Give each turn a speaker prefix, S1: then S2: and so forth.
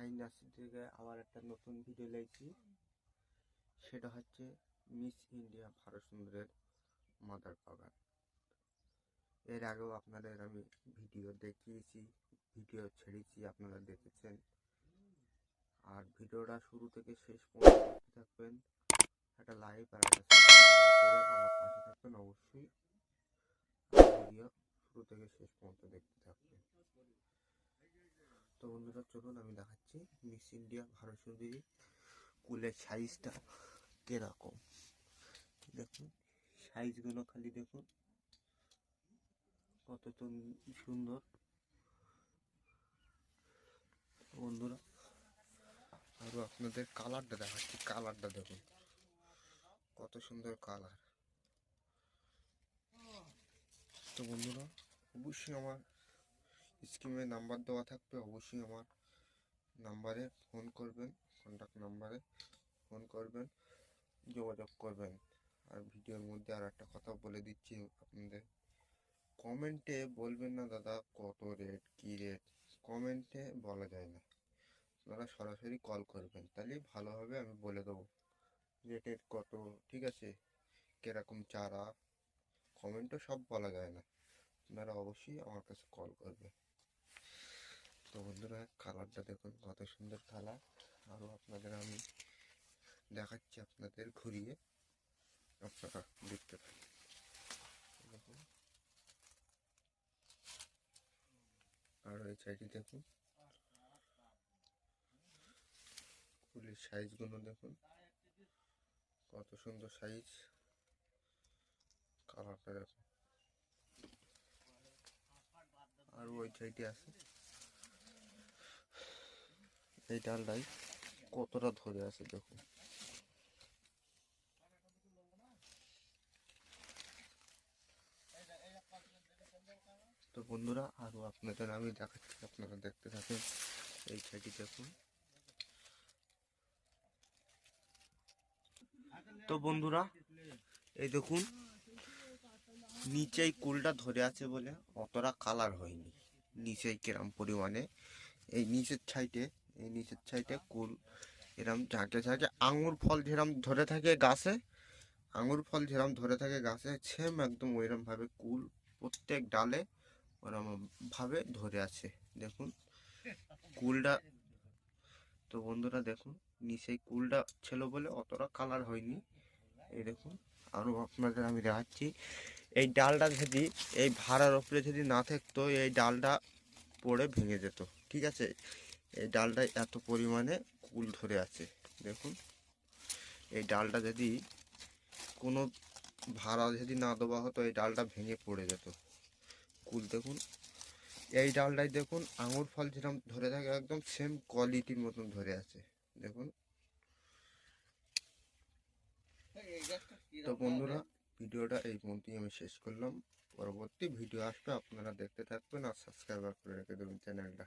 S1: শাহিন থেকে আবার একটা নতুন ভিডিও লেগেছি সেটা হচ্ছে মিস ইন্ডিয়া ভারত সুন্দরের মাদার বাগান এর আগেও আপনাদের আমি ভিডিও দেখিয়েছি ভিডিও ছেড়েছি, আপনারা দেখেছেন। আর ভিডিওটা শুরু থেকে শেষ পর্যন্ত থাকবেন। একটা লাইক আর একটা আমার পাশে থাকবেন অবশ্যই। ভিডিও শুরু থেকে শেষ পর্যন্ত দেখতে থাকবেন। তো বন্ধুরা, চলুন আমি দেখাচ্ছি মিস ইন্ডিয়া ভারত সুন্দরী কুলের সাইজটা কীরকম। দেখুন সাইজগুলো খালি দেখুন। কত সুন্দর। বন্ধুরা, আরও আপনাদের কালারটা দেখাচ্ছি কালারটা দেখুন। কত সুন্দর কালার তো বন্ধুরা, অবশ্যই আমার স্ক্রিনে নাম্বার দেওয়া থাকবে, অবশ্যই আমার নাম্বারে ফোন করবেন কন্ট্যাক্ট নাম্বারে ফোন করবেন, যোগাযোগ করবেন। আর ভিডিওর মধ্যে আর একটা কথা বলে দিচ্ছি আপনাদের। কমেন্টে বলবেন না, দাদা, কত রেট কী রেট কমেন্টে বলা যায় না। আপনারা সরাসরি কল করবেন, তাহলে ভালোভাবে আমি বলে দেবো। রেটের কত, ঠিক আছে? কীরকম চারা? কমেন্টও সব বলা যায় না। আপনারা অবশ্যই আমার কাছে কল করবেন। তো বন্ধুরা কালারটা দেখুন, কত সুন্দর কালার আরও আপনাদের আমি দেখাচ্ছি আপনাদের ঘুরিয়ে। আপনারা দেখতে পারেন। দেখুন। আর এই সাইডে দেখুন। ফুলের সাইজগুলো দেখুন। কত সুন্দর সাইজ কালারটা দেখুন। আর ওই সাইডে আছে। এই ডালটাই কতটা ধরে আছে দেখুন। তো বন্ধুরা আরও আপনাদের আমি দেখাচ্ছি, আপনারা দেখতে থাকেন। এই সাইডে দেখুন। তো বন্ধুরা, এই দেখুন, নিচেই কুলটা ধরে আছে বলে অতটা কালার হয়নি, নিচেই কিরম পরিমাণে। এই নিচের সাইডে এই নিচের সাইডে কুল, এরম ঝাঁকে ঝাঁকে আঙুর ফল যেরম ধরে থাকে গাছে, আঙুর ফল যেরম ধরে থাকে গাছে সেম একদম ওইরকম ভাবে কুল প্রত্যেক ডালে ওরম ভাবে ধরে আছে। দেখুন, কুলটা, তো বন্ধুরা দেখুন নিচেই কুলটা ছিল বলে অতটা কালার হয়নি। এই দেখুন আরও আপনাদের আমি দেখাচ্ছি। এই ডালটা যদি, এই ভাড়ার ওপরে যদি না থাকতো, এই ডালটা পড়ে ভেঙে যেত, ঠিক আছে? এই ডালটা এত পরিমাণে কুল ধরে আছে, দেখুন। এই ডালটা যদি কোনো ভাড়া যদি না দেওয়া হতো, এই ডালটা ভেঙে পড়ে যেত। কুল দেখুন, এই ডালটাই দেখুন, আঙুর ফল যেরকম ধরে থাকে, একদম সেম কোয়ালিটির মতন ধরে আছে, দেখুন। তো বন্ধুরা, ভিডিওটা এই পর্যন্তই আমি শেষ করলাম। পরবর্তী ভিডিও আসবে, আপনারা দেখতে থাকবেন আর সাবস্ক্রাইবার করে রেখে দেবেন চ্যানেলটা।